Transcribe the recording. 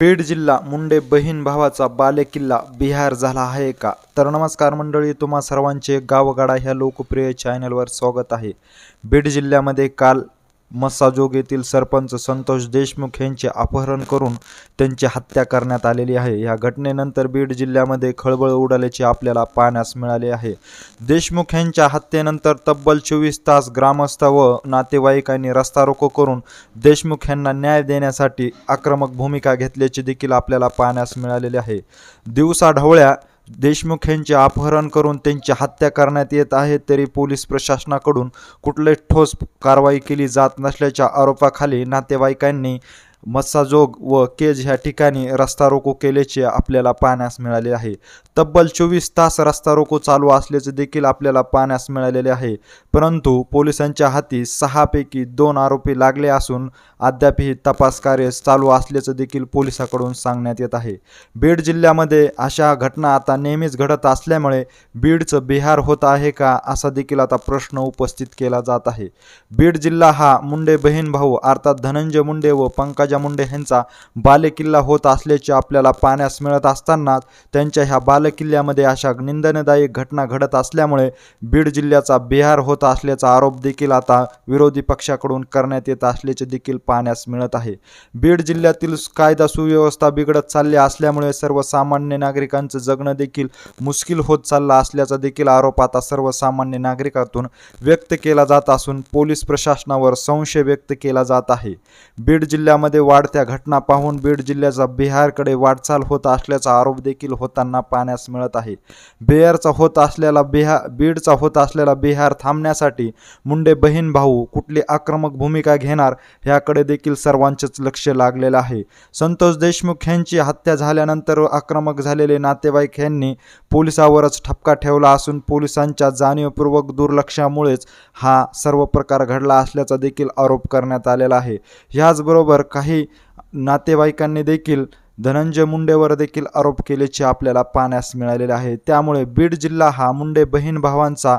बीड जिल्हा मुंडे बहीण भावाचा बालेकिल्ला बिहार झाला आहे का? तर नमस्कार मंडळी तुम्हा सर्वांचे गावगाडा ह्या लोकप्रिय चॅनलवर स्वागत आहे. बीड जिल्ह्यामध्ये काल मस्साजोगेतील सरपंच संतोष देशमुख यांचे अपहरण करून त्यांची हत्या करण्यात आलेली आहे. या घटनेनंतर बीड जिल्ह्यामध्ये खळबळ उडाल्याचे आपल्याला पाहण्यास मिळाले आहे. देशमुख यांच्या हत्येनंतर तब्बल चोवीस तास ग्रामस्थ व नातेवाईकांनी रस्ता रोको करून देशमुख यांना न्याय देण्यासाठी आक्रमक भूमिका घेतल्याचे देखील आपल्याला पाहण्यास मिळालेले आहे. दिवसाढवळ्या देशमुख यांचे अपहरण करून त्यांची हत्या करण्यात येत आहे तरी पोलीस प्रशासनाकडून कुठलीच ठोस कारवाई केली जात नसल्याच्या आरोपाखाली नातेवाईकांनी मत्साजोग व केज ह्या ठिकाणी रस्ता रोको केल्याचे आपल्याला पाहण्यास मिळाले आहे. तब्बल चोवीस तास रस्ता रोको चालू असल्याचे देखील आपल्याला पाहण्यास मिळालेले आहे. परंतु पोलिसांच्या हाती सहापैकी दोन आरोपी लागले असून अद्यापही तपास कार्य चालू असल्याचं देखील पोलिसाकडून सांगण्यात येत आहे. बीड जिल्ह्यामध्ये अशा घटना आता नेहमीच घडत असल्यामुळे बीडचं बिहार होत आहे का असा देखील आता प्रश्न उपस्थित केला जात आहे. बीड जिल्हा हा मुंडे बहीण भाऊ अर्थात धनंजय मुंडे व पंकज मुंडे यांचा बालेकिल्ला होत असल्याचे आपल्याला पाहण्यास मिळत असतानाच त्यांच्या ह्या बालेकिल्ल्यामध्ये अशा निंदनदायक घटना घडत असल्यामुळे बीड जिल्ह्याचा बिहार होत असल्याचा आरोप देखील आता विरोधी पक्षाकडून करण्यात येत असल्याचे देखील पाहण्यास मिळत आहे. बीड जिल्ह्यातील कायदा सुव्यवस्था बिघडत चालली असल्यामुळे सर्वसामान्य नागरिकांचं जगणं देखील मुश्किल होत चाललं असल्याचा देखील आरोप आता सर्वसामान्य नागरिकातून व्यक्त केला जात असून पोलीस प्रशासनावर संशय व्यक्त केला जात आहे. बीड जिल्ह्यामध्ये वाढत्या घटना पाहून बीड जिल्ह्याचा बिहारकडे वाटचाल होत असल्याचा आरोप देखील होताना पाहण्यास मिळत आहे. बिहारचा होत असलेला बिहार बीडचा होत असलेला बिहार थांबण्यासाठी मुंडे बहीण भाऊ कुठली आक्रमक भूमिका घेणार ह्याकडे देखील सर्वांचेच लक्ष लागलेलं आहे. संतोष देशमुख यांची हत्या झाल्यानंतर आक्रमक झालेले नातेवाईक यांनी पोलिसावरच ठपका ठेवला असून पोलिसांच्या जाणीवपूर्वक दुर्लक्षामुळेच हा सर्व प्रकार घडला असल्याचा देखील आरोप करण्यात आलेला आहे. ह्याचबरोबर काही नातेवाईकांनी देखील धनंजय मुंडेवर देखील आरोप केल्याचे आपल्याला पाहण्यास मिळालेले आहे. त्यामुळे बीड जिल्हा हा मुंडे बहीण भावांचा